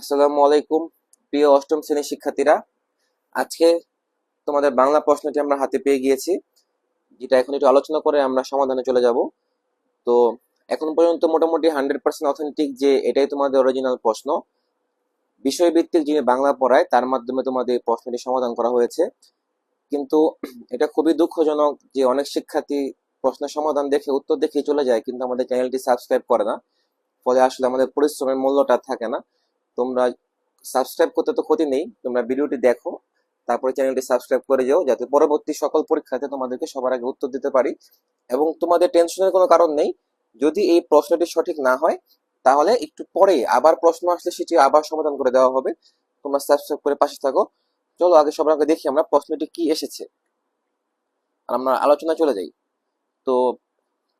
আসসালামু আলাইকুম, প্রিয় অষ্টম শ্রেণির শিক্ষার্থীরা। আজকে তোমাদের বাংলা প্রশ্নটি আমরা হাতে পেয়ে গিয়েছি, যেটা এখন একটু আলোচনা করে আমরা সমাধানে চলে যাব। তো এখন পর্যন্ত মোটামুটি হান্ড্রেড পার্সেন্ট অথেন্টিক যে এটাই তোমাদের অরিজিনাল প্রশ্ন। বিষয়ভিত্তিক যিনি বাংলা পড়ায়, তার মাধ্যমে তোমাদের এই প্রশ্নটি সমাধান করা হয়েছে। কিন্তু এটা খুবই দুঃখজনক যে অনেক শিক্ষার্থী প্রশ্নের সমাধান দেখে, উত্তর দেখে চলে যায়, কিন্তু আমাদের চ্যানেলটি সাবস্ক্রাইব করে না। ফলে আসলে আমাদের পরিশ্রমের মূল্যটা থাকে না। তোমরা সাবস্ক্রাইব করতে তো ক্ষতি নেই, তোমরা ভিডিওটি দেখো, তারপরে চ্যানেলটি সাবস্ক্রাইব করে যাও, যাতে পরবর্তী সকল পরীক্ষাতে তোমাদেরকে সবার আগে উত্তর দিতে পারি। এবং তোমাদের টেনশনের কোনো কারণ নেই, যদি এই প্রশ্নটি সঠিক না হয়, তাহলে একটু পরে আবার প্রশ্ন আসলে সেটি আবার সমাধান করে দেওয়া হবে। তোমরা সাবস্ক্রাইব করে পাশে থাকো। চলো আগে সবার আগে দেখি আমরা প্রশ্নটি কি এসেছে। আমরা আলোচনা চলে যাই। তো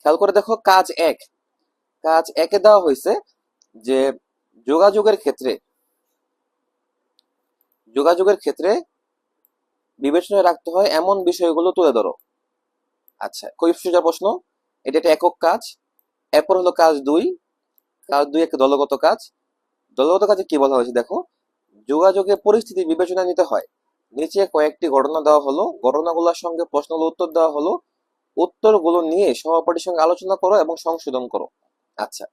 খেয়াল করে দেখো, কাজ এক। কাজ একে দেওয়া হয়েছে যে যোগাযোগের ক্ষেত্রে যোগাযোগের ক্ষেত্রে বিবেচনায় রাখতে হয় এমন বিষয়গুলো তুলে ধরো। আচ্ছা খুবই সোজা প্রশ্ন, এটা একটা একক কাজ, এরপর হলো কাজ দুই কাজ দুই একটা দলগত কাজ। দলগত কাজে কি বলা হয়েছে দেখো যোগাযোগের পরিস্থিতি বিবেচনা নিতে হয়। নিচে কয়েকটি ঘটনা দেওয়া হলো, ঘটনাগুলোর সঙ্গে প্রশ্নগুলো উত্তর দেওয়া হলো, উত্তরগুলো নিয়ে সহপাঠীর সঙ্গে আলোচনা করো এবং সংশোধন করো। আচ্ছা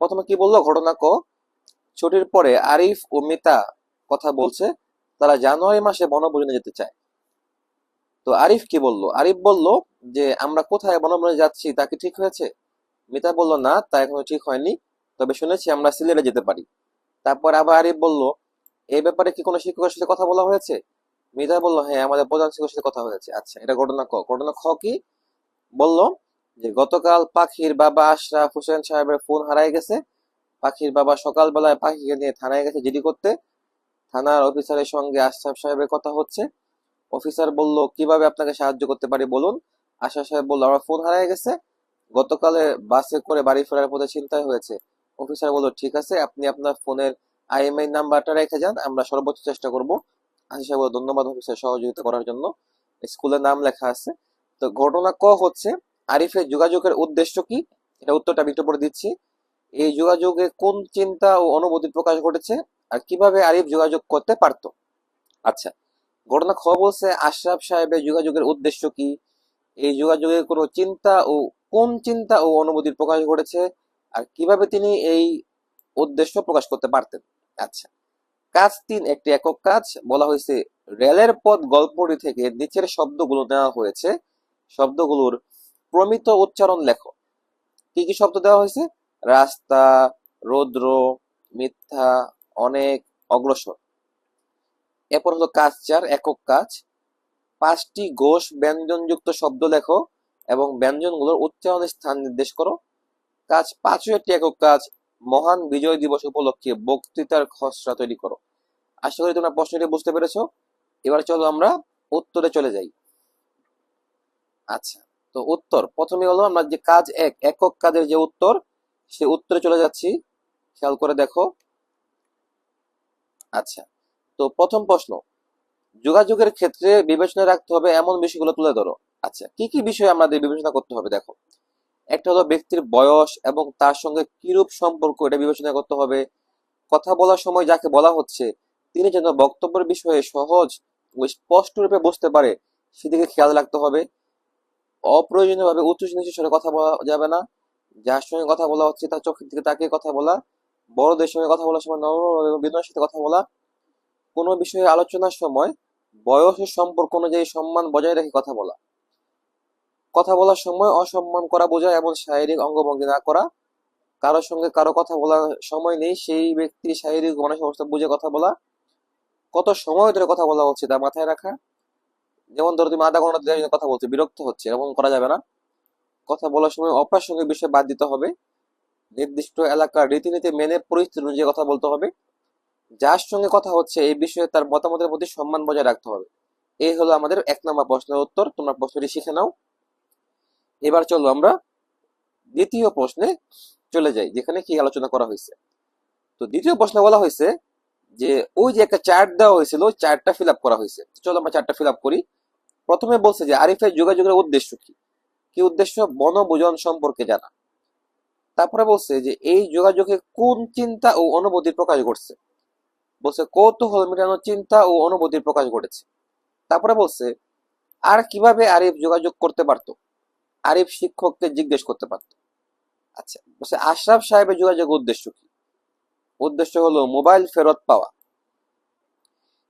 প্রথমে কি বলল, ঘটনা ক ছুটির পরে আরিফ ও মিতা কথা বলছে, তারা জানুয়ারি মাসে বনভোজনে যেতে চায়। তো আরিফ কি বলল? আরিফ বলল যে, আমরা কোথায় বনভোজনে যাচ্ছি? তা কি ঠিক হয়েছে? মিতা বলল, না, তা এখনও ঠিক হয়নি। তবে শুনেছি আমরা সিলেটে যেতে পারি। তারপর আবার আরিফ বলল এই ব্যাপারে কি কোনো শিক্ষকের সাথে কথা বলা হয়েছে? মিতা বলল হ্যাঁ আমাদের প্রধান শিক্ষকের সাথে কথা হয়েছে। আচ্ছা এটা ঘটনা ক ঘটনা খ কি? বলল যে, গতকাল পাখির বাবা আশরাফ হোসেন সাহেবের ফোন হারাই গেছে। পাখির বাবা সকালবেলায় পাখিকে নিয়ে থানায় গেছে জিডি করতে। থানার অফিসারের সঙ্গে আশরাফ সাহেবের কথা হচ্ছে। অফিসার বলল, কীভাবে আপনাকে সাহায্য করতে পারি বলুন? আশা সাহেব বলল, আমার ফোন হারাই গেছে। গতকালে বাসে করে বাড়ি ফেরার পথে চিন্তায় হয়েছে। অফিসার বলল, ঠিক আছে, আপনি আপনার ফোনের আইএমআই নাম্বারটা রেখে যান, আমরা সর্বোচ্চ চেষ্টা করব। আশা সাহেব ধন্যবাদ অফিসার সহযোগিতা করার জন্য। স্কুলের নাম লেখা আছে। তো ঘটনা ক হচ্ছে, আরিফের যোগাযোগের উদ্দেশ্য কি? এটা উত্তরটা আমি একটু পরে দিচ্ছি। এই যোগাযোগে কোন চিন্তা ও অনুভূতি প্রকাশ ঘটেছে আর কীভাবে আরিফ যোগাযোগ করতে পারতো? আচ্ছা ঘটনা খ বলছে আশরাফ সাহেবের যোগাযোগের উদ্দেশ্য কি? এই যোগাযোগে কোনো চিন্তা ও কোন চিন্তা ও অনুভূতির প্রকাশ ঘটেছে আর কীভাবে তিনি এই উদ্দেশ্য প্রকাশ করতে পারতেন? আচ্ছা কাজ তিন, একটি একক কাজ। বলা হয়েছে, রেলের পথ গল্পটি থেকে নিচের শব্দগুলো নেওয়া হয়েছে। শব্দগুলোর প্রমিত উচ্চারণ লেখো। কি কি শব্দ দেওয়া হয়েছে? রাস্তা, রৌদ্র, মিথ্যা, অনেক অগ্রসর। এরপর হলো কাজ চার, একক কাজ। পাঁচটি ঘোষ ব্যঞ্জনযুক্ত শব্দ লেখো এবং ব্যঞ্জনগুলোর উচ্চারণের স্থান নির্দেশ করো। কাজ পাঁচও একটি একক কাজ, মহান বিজয় দিবস উপলক্ষে বক্তৃতার খসড়া তৈরি করো। আশা করি তোমরা প্রশ্নটি বুঝতে পেরেছ। এবার চলো আমরা উত্তরে চলে যাই। আচ্ছা তো উত্তর। প্রথমে হলো আমরা যে কাজ এক, একক কাজের যে উত্তর সে উত্তরে চলে যাচ্ছি। খেয়াল করে দেখো। আচ্ছা তো প্রথম প্রশ্ন, যোগাযোগের ক্ষেত্রে বিবেচনা রাখতে হবে এমন বিষয়গুলো তুলে ধরো। আচ্ছা কি কি বিষয় আমাদের বিবেচনা করতে হবে দেখো। একটা হলো ব্যক্তির বয়স এবং তার সঙ্গে কিরূপ সম্পর্ক এটা বিবেচনা করতে হবে। কথা বলার সময় যাকে বলা হচ্ছে, তিনি যেন বক্তব্যের বিষয়ে সহজ ও স্পষ্ট রূপে বুঝতে পারে, সেদিকে খেয়াল রাখতে হবে। অপ্রয়োজনীয়ভাবে উচ্চ নিচু স্বরে কথা বলা যাবে না। যার সঙ্গে কথা বলা হচ্ছে, তার চোখের দিকে তাকিয়ে কথা বলা, বড়দের সঙ্গে কথা বলার সময় নরম বিনয়ের সাথে কথা বলা, কোনো বিষয়ে আলোচনার সময় বয়সের সম্পর্ক অনুযায়ী সম্মান বজায় রেখে কথা বলা। কথা বলার সময় অসম্মান করা বোঝায় এবং শারীরিক অঙ্গভঙ্গি না করা, কারোর সঙ্গে কারও কথা বলার সময় নেই, সেই ব্যক্তি শারীরিক মানসিক অবস্থা বুঝে কথা বলা, কত সময় ধরে কথা বলা হচ্ছে তা মাথায় রাখা। যেমন ধরো তুমি আধা ঘণ্টা কথা বলছো, বিরক্ত হচ্ছে এরকম করা যাবে না। কথা বলার সময় অপ্রাসঙ্গিক বিষয় বাদ দিতে হবে। নির্দিষ্ট এলাকার রীতিনীতি মেনে পরিস্থিতি অনুযায়ী কথা বলতে হবে। যার সঙ্গে কথা হচ্ছে, এই বিষয়ে তার মতামতের প্রতি সম্মান বজায় রাখতে হবে। এই হলো আমাদের এক নম্বর প্রশ্নের উত্তর। তোমরা প্রশ্নটি শিখে নাও। এবার চলো আমরা দ্বিতীয় প্রশ্নে চলে যাই, যেখানে কি আলোচনা করা হয়েছে। তো দ্বিতীয় প্রশ্নে বলা হয়েছে যে, ওই যে একটা চার্ট দেওয়া হয়েছিল চার্টটা ফিল আপ করা হয়েছে। চলো আমরা চার্টটা ফিল আপ করি। প্রথমে বলছে যে, আরিফের যোগাযোগের উদ্দেশ্য কি? কি উদ্দেশ্য? বনভোজন সম্পর্কে জানা। তারপরে বলছে যে, এই যোগাযোগে কোন চিন্তা ও অনুভূতির প্রকাশ ঘটছে? বলছে, কৌতূহল মেটানোর চিন্তা ও অনুভূতির প্রকাশ ঘটেছে। তারপরে বলছে, আর কীভাবে আরিফ যোগাযোগ করতে পারত? আরিফ শিক্ষককে জিজ্ঞেস করতে পারত। আচ্ছা বলছে, আশরাফ সাহেবের যোগাযোগ উদ্দেশ্য কি? উদ্দেশ্য হলো মোবাইল ফেরত পাওয়া।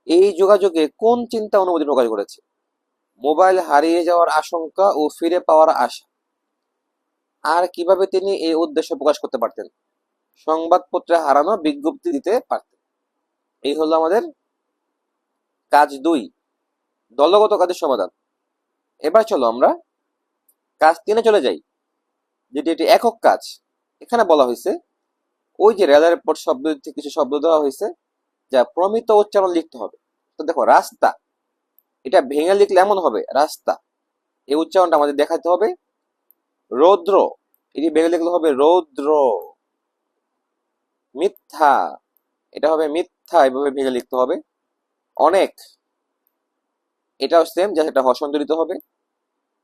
এই যোগাযোগে কোন চিন্তা অনুভূতি প্রকাশ করেছে মোবাইল হারিয়ে যাওয়ার আশঙ্কা ও ফিরে পাওয়ার আশা। আর কীভাবে তিনি এই উদ্দেশ্য প্রকাশ করতে পারতেন? সংবাদপত্রে হারানো বিজ্ঞপ্তি দিতে পারতেন। এই হলো আমাদের কাজ দুই, দলগত কাজের সমাধান। এবার চলো আমরা কাজ তিনে চলে যাই, যেটি এটি একক কাজ। এখানে বলা হয়েছে, ওই যে রেলের পর শব্দ কিছু শব্দ দেওয়া হয়েছে, যা প্রমিত উচ্চারণ লিখতে হবে। তো দেখো, রাস্তা। এটা ভেঙে লিখলে এমন হবে, রাস্তা। এই উচ্চারণটা আমাদের দেখাতে হবে। রৌদ্র এটি ভেঙে লিখলে হবে রৌদ্র। মিথ্যা, এটা হবে মিথ্যা, এভাবে ভেঙে লিখতে হবে। অনেক, এটাও সেম যা সেটা হসন্তরিত হবে।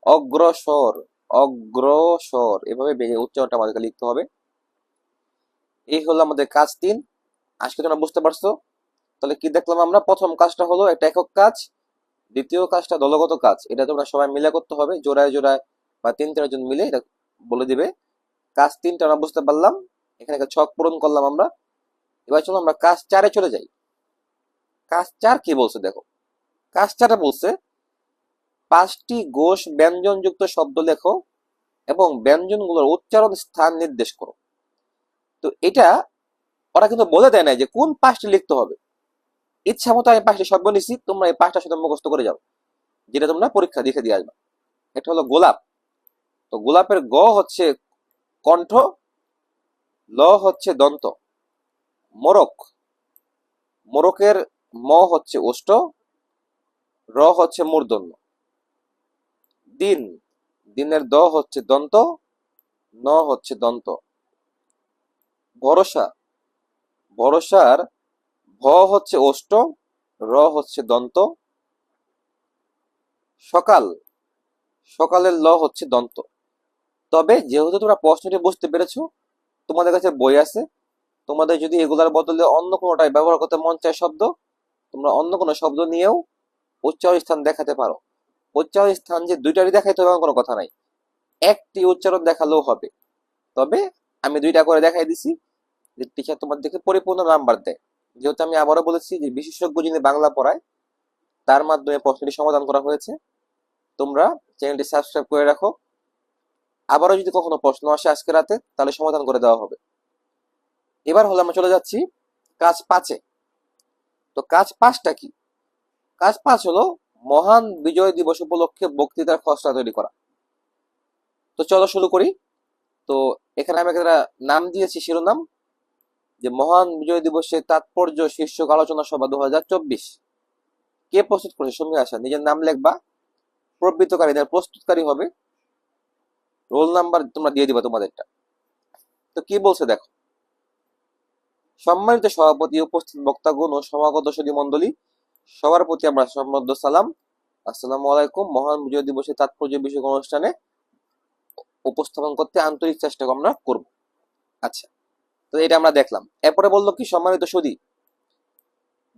অগ্রসর অগ্রসর, এভাবে ভেঙে উচ্চারণটা আমাদেরকে লিখতে হবে। এই হলো আমাদের কাজ তিন। আজকে তোমরা বুঝতে পারছ। তাহলে কি দেখলাম আমরা? প্রথম কাজটা হলো একটা একক কাজ। দ্বিতীয় কাজটা দলগত কাজ। এটা তোমরা সবাই মিলে করতে হবে, জোড়ায় জোড়ায় বা তিন চারজন মিলে এটা বলে দিবে। কাজ তিনটা আমরা বুঝতে পারলাম, এখানে একটা ছক পূরণ করলাম আমরা। এবার চলো আমরা কাজ চারে চলে যাই। কাজ চার কি বলছে দেখো? কাজ চারে বলছে, পাঁচটি গোষ ব্যঞ্জনযুক্ত শব্দ লেখো এবং ব্যঞ্জনগুলোর উচ্চারণ স্থান নির্দেশ করো। তো এটা ওরা কিন্তু বলে দেয় না যে কোন পাঁচটি লিখতে হবে। ইচ্ছা মতো আমি পাঁচটি শব্দ নিচ্ছি তোমরা এই পাঁচটা শব্দ মুখস্থ করে যাও। যেটা তোমরা পরীক্ষা দেখে দিয়ে আসবে। একটা হলো গোলাপ। তো গোলাপের গ হচ্ছে কণ্ঠ, ল হচ্ছে দন্ত, মোরক। মোরকের ম হচ্ছে ওষ্ঠ, র হচ্ছে মূর্ধন্য। দিন। দিনের দ হচ্ছে দন্ত, ন হচ্ছে দন্ত। ভরসা। ভরসার ভ হচ্ছে ওষ্ঠ, র হচ্ছে দন্ত। সকাল, সকালের ল হচ্ছে দন্ত। তবে যেহেতু তোমরা প্রশ্নটি বুঝতে পেরেছ, তোমাদের কাছে বই আছে। তোমাদের যদি এগুলার বদলে অন্য কোনোটাই ব্যবহার করতে মন চায় শব্দ, তোমরা অন্য কোনো শব্দ নিয়েও উচ্চারণ স্থান দেখাতে পারো। উচ্চারণ স্থান যে দুইটারই দেখাইতে হবে কোনো কথা নাই। একটি উচ্চারণ দেখালেও হবে। তবে আমি দুইটা করে দেখাই দিছি। যে টিচার তোমার দেখে পরিপূর্ণ নাম্বার দেয়। যেহেতু আমি আবারও বলেছি যে বিশেষজ্ঞ যিনি বাংলা পড়ায়, তার মাধ্যমে প্রশ্নটি সমাধান করা হয়েছে। তোমরা চ্যানেলটি সাবস্ক্রাইব করে রাখো। আবারও যদি কখনো প্রশ্ন আসে আজকে রাতে, তাহলে সমাধান করে দেওয়া হবে। এবার হলে আমরা চলে যাচ্ছি কাজ পাঁচে। তো কাজ পাঁচটা কি? কাজ পাঁচ হলো মহান বিজয় দিবস উপলক্ষে বক্তৃতার খসড়া তৈরি করা। তো চলো শুরু করি। তো এখানে আমি একটা নাম দিয়েছি, শিরোনাম। যে মহান বিজয় দিবসের তাৎপর্য শীর্ষক আলোচনা সভা দু হাজার চব্বিশ। কে প্রস্তুত করেছে? সঙ্গে আসা নিজের নাম লিখবা। প্রবৃত্তকারী প্রস্তুতকারী হবে। রোল নাম্বার তোমরা দিয়ে দিবা তোমাদেরটা। তো কি বলছে দেখো? সম্মানিত সভাপতি, উপস্থিত বক্তাগণ ও সমাগত সদী মন্ডলী সবার প্রতি আমরা সম্মত সালাম। আসসালামু আলাইকুম। মহান বিজয় দিবসের তাৎপর্য বিষয়ক অনুষ্ঠানে উপস্থাপন করতে আন্তরিক চেষ্টা আমরা করব। আচ্ছা তো এটা আমরা দেখলাম। এরপরে বলল কি, সম্মানিত সুদী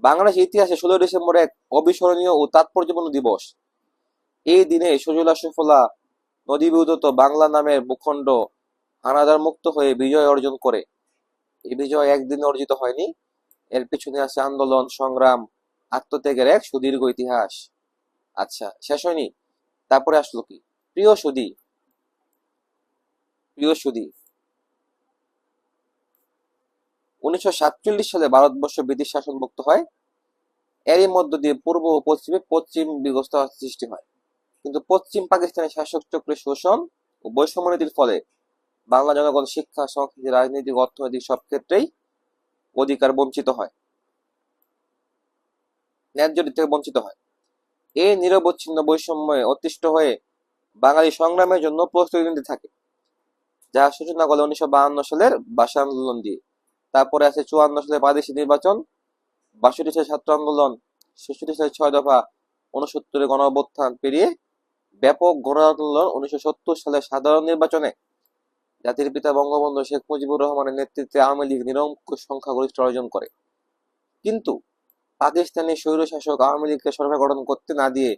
বাংলাদেশ ইতিহাসে ষোলোই ডিসেম্বর এক অবিস্মরণীয় ও তাৎপর্যপূর্ণ দিবস। এই দিনে সজুলা সুফলা নদী বিউদত বাংলা নামের ভূখণ্ড হানাদার মুক্ত হয়ে বিজয় অর্জন করে। এই বিজয় একদিন অর্জিত হয়নি, এর পিছনে আছে আন্দোলন, সংগ্রাম, আত্মত্যাগের এক সুদীর্ঘ ইতিহাস। আচ্ছা শেষ হয়নি। তারপরে আসলো কি, প্রিয় সুদী প্রিয় সুদী উনিশশো সাতচল্লিশ সালে ভারতবর্ষ ব্রিটিশ শাসনমুক্ত হয়। এরই মধ্য দিয়ে পূর্ব ও পশ্চিমে পশ্চিম বিবস্থা সৃষ্টি হয়। কিন্তু পশ্চিম পাকিস্তানের শাসক চক্রের শোষণ ও বৈষম্য নীতির ফলে বাংলা জনগণ শিক্ষা, সংস্কৃতি, রাজনৈতিক অর্থনৈতিক সব ক্ষেত্রেই অধিকার বঞ্চিত হয়। ন্যায্য থেকে বঞ্চিত হয়। এই নিরবচ্ছিন্ন বৈষম্যে অতিষ্ঠ হয়ে বাঙালি সংগ্রামের জন্য প্রস্তুতি নিতে থাকে, যা সূচনা করে উনিশশো সালের ভাষা আন্দোলন দিয়ে। তারপরে আছে চুয়ান্ন সালে প্রাদেশিক নির্বাচন, বাষট্টি সালে ছাত্র আন্দোলন, ছেষট্টি সালে ছয় দফা উনসত্তরে গণ পেরিয়ে ব্যাপক গণ আন্দোলন উনিশশো সত্তর সালে সাধারণ নির্বাচনে জাতির পিতা বঙ্গবন্ধু শেখ মুজিবুর রহমানের নেতৃত্বে আওয়ামী লীগ নিরঙ্কুশ সংখ্যাগরিষ্ঠ অর্জন করে। কিন্তু পাকিস্তানি স্বৈরশাসক আওয়ামী লীগকে সরকার গঠন করতে না দিয়ে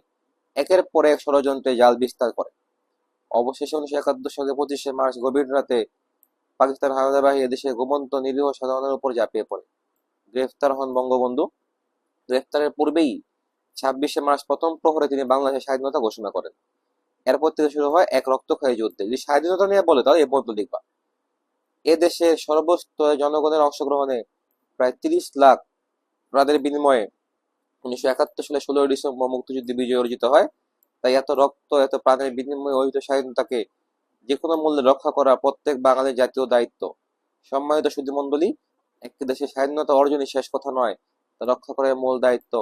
একের পর এক ষড়যন্ত্রে জাল বিস্তার করে। অবশেষে উনিশশো একাত্তর সালে পঁচিশে মার্চ গভীর রাতে পাকিস্তান হানাদার বাহিনী দেশের গোমন্ত নিরীহ সাধারণের উপর ঝাঁপিয়ে পড়ে। গ্রেফতার হন বঙ্গবন্ধু। গ্রেফতারের পূর্বেই ছাব্বিশে মার্চ প্রথম প্রহরে তিনি বাংলাদেশের স্বাধীনতা ঘোষণা করেন। এরপর থেকে শুরু হয় এক রক্তক্ষয়ী যুদ্ধ। যদি স্বাধীনতা নিয়ে বলে তাহলে এ পর্যন্ত লিখবা। এ দেশের সর্বস্তরে জনগণের অংশগ্রহণে প্রায় তিরিশ লাখ প্রাণের বিনিময়ে উনিশশো একাত্তর সালে ষোলোই ডিসেম্বর মুক্তিযুদ্ধে বিজয় অর্জিত হয়। তাই এত রক্ত, এত প্রাণের বিনিময়ে অর্জিত স্বাধীনতাকে যে কোনো মূল্যে রক্ষা করা প্রত্যেক বাঙালির জাতীয় দায়িত্ব। সম্মানিত সুধীমণ্ডলী একটি দেশের স্বাধীনতা অর্জনই শেষ কথা নয়, তা রক্ষা করার মূল দায়িত্ব।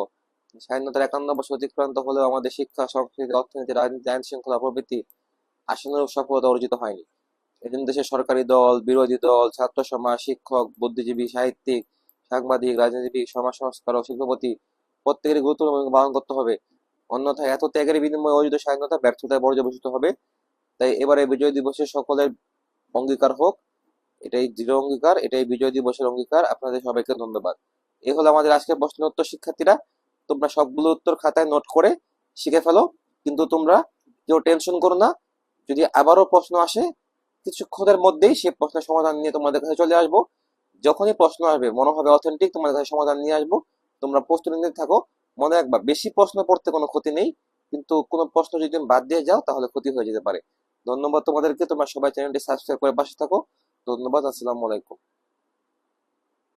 স্বাধীনতার একান্ন বছর অতিক্রান্ত হলেও আমাদের শিক্ষা, সংস্কৃতি, অর্থনীতি, রাজনীতি, আইন শৃঙ্খলা প্রভৃতি আশানুরূপ সফলতা অর্জিত হয়নি। এদিন দেশের সরকারি দল, বিরোধী দল, ছাত্র সমাজ, শিক্ষক, বুদ্ধিজীবী, সাহিত্যিক, সাংবাদিক, রাজনীতিবিদ, সমাজ সংস্কারক, শিল্পপতি প্রত্যেকেরই গুরুত্বপূর্ণ ভূমিকা পালন করতে হবে। অন্যথায় এত ত্যাগের বিনিময়ে অর্জিত স্বাধীনতা ব্যর্থতায় পর্যবেসিত হবে। তাই এবারে বিজয় দিবসে সকলের অঙ্গীকার হোক। এটাই দৃঢ় অঙ্গীকার, এটাই বিজয় দিবসের অঙ্গীকার। আপনাদের সবাইকে ধন্যবাদ। এই হলো আমাদের আজকের প্রশ্ন উত্তর শিক্ষার্থীরা। তোমরা সবগুলো উত্তর খাতায় নোট করে শিখে ফেলো, কিন্তু তোমরা কেউ টেনশন করো না। যদি আবারও প্রশ্ন আসে, কিছুক্ষণের মধ্যেই সেই প্রশ্নের সমাধান নিয়ে তোমাদের কাছে চলে আসব। যখনই প্রশ্ন আসবে, মনে হবে অথেন্টিক তোমাদের কাছে সমাধান নিয়ে আসব। তোমরা প্রস্তুতি নিতে থাকো, মনে রাখবা, বেশি প্রশ্ন পড়তে কোনো ক্ষতি নেই। কিন্তু কোনো প্রশ্ন যদি বাদ দিয়ে যাও, তাহলে ক্ষতি হয়ে যেতে পারে। ধন্যবাদ তোমাদেরকে তোমরা সবাই চ্যানেলটি সাবস্ক্রাইব করে পাশে থাকো। ধন্যবাদ আসসালামু আলাইকুম।